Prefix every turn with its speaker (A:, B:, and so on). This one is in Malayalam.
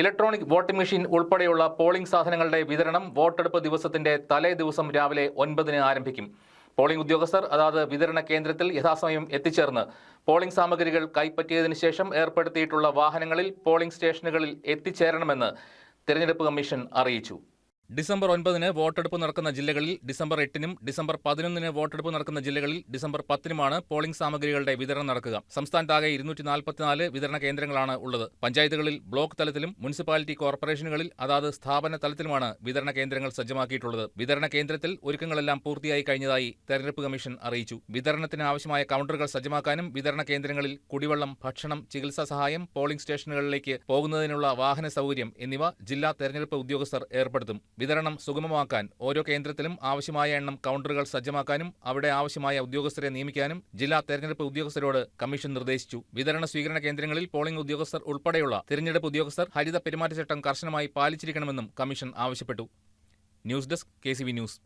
A: ഇലക്ട്രോണിക് വോട്ടിംഗ് മെഷീൻ ഉൾപ്പെടെയുള്ള പോളിംഗ് സാധനങ്ങളുടെ വിതരണം വോട്ടെടുപ്പ് ദിവസത്തിന്റെ തലേ ദിവസം രാവിലെ ഒൻപതിന് ആരംഭിക്കും. പോളിംഗ് ഉദ്യോഗസ്ഥർ അതാത് വിതരണ കേന്ദ്രത്തിൽ യഥാസമയം എത്തിച്ചേർന്ന് പോളിംഗ് സാമഗ്രികൾ കൈപ്പറ്റിയതിനു ശേഷം ഏർപ്പെടുത്തിയിട്ടുള്ള വാഹനങ്ങളിൽ പോളിംഗ് സ്റ്റേഷനുകളിൽ എത്തിച്ചേരണമെന്ന് തിരഞ്ഞെടുപ്പ് കമ്മീഷൻ അറിയിച്ചു. ഡിസംബർ ഒൻപതിന് വോട്ടെടുപ്പ് നടക്കുന്ന ജില്ലകളിൽ ഡിസംബർ എട്ടിനും ഡിസംബർ പതിനൊന്നിന് വോട്ടെടുപ്പ് നടക്കുന്ന ജില്ലകളിൽ ഡിസംബർ പത്തിനുമാണ് പോളിംഗ് സാമഗ്രികളുടെ വിതരണം നടക്കുക. സംസ്ഥാനത്താകെ ഇരുന്നൂറ്റി നാൽപ്പത്തിനാല് വിതരണ കേന്ദ്രങ്ങളാണ് ഉള്ളത്. പഞ്ചായത്തുകളിൽ ബ്ലോക്ക് തലത്തിലും മുനിസിപ്പാലിറ്റി കോർപ്പറേഷനുകളിൽ അതാത് സ്ഥാപന തലത്തിലുമാണ് വിതരണ കേന്ദ്രങ്ങൾ സജ്ജമാക്കിയിട്ടുള്ളത്. വിതരണ കേന്ദ്രത്തിൽ ഒരുക്കങ്ങളെല്ലാം പൂർത്തിയായി കഴിഞ്ഞതായി തെരഞ്ഞെടുപ്പ് കമ്മീഷൻ അറിയിച്ചു. വിതരണത്തിന് ആവശ്യമായ കൗണ്ടറുകൾ സജ്ജമാക്കാനും വിതരണ കേന്ദ്രങ്ങളിൽ കുടിവെള്ളം ഭക്ഷണം ചികിത്സാ സഹായം പോളിംഗ് സ്റ്റേഷനുകളിലേക്ക് പോകുന്നതിനുള്ള വാഹന സൗകര്യം എന്നിവ ജില്ലാ തെരഞ്ഞെടുപ്പ് ഉദ്യോഗസ്ഥർ ഏർപ്പെടുത്തും. വിതരണം സുഗമമാക്കാൻ ഓരോ കേന്ദ്രത്തിലും ആവശ്യമായ എണ്ണം കൗണ്ടറുകൾ സജ്ജമാക്കാനും അവിടെ ആവശ്യമായ ഉദ്യോഗസ്ഥരെ നിയമിക്കാനും ജില്ലാ തെരഞ്ഞെടുപ്പ് ഉദ്യോഗസ്ഥരോട് കമ്മീഷൻ നിർദ്ദേശിച്ചു. വിതരണ സ്വീകരണ കേന്ദ്രങ്ങളിൽ പോളിംഗ് ഉദ്യോഗസ്ഥർ ഉൾപ്പെടെയുള്ള തിരഞ്ഞെടുപ്പ് ഉദ്യോഗസ്ഥർ ഹരിത പെരുമാറ്റച്ചട്ടം കർശനമായി പാലിച്ചിരിക്കണമെന്നും കമ്മീഷൻ ആവശ്യപ്പെട്ടു. News desk K news.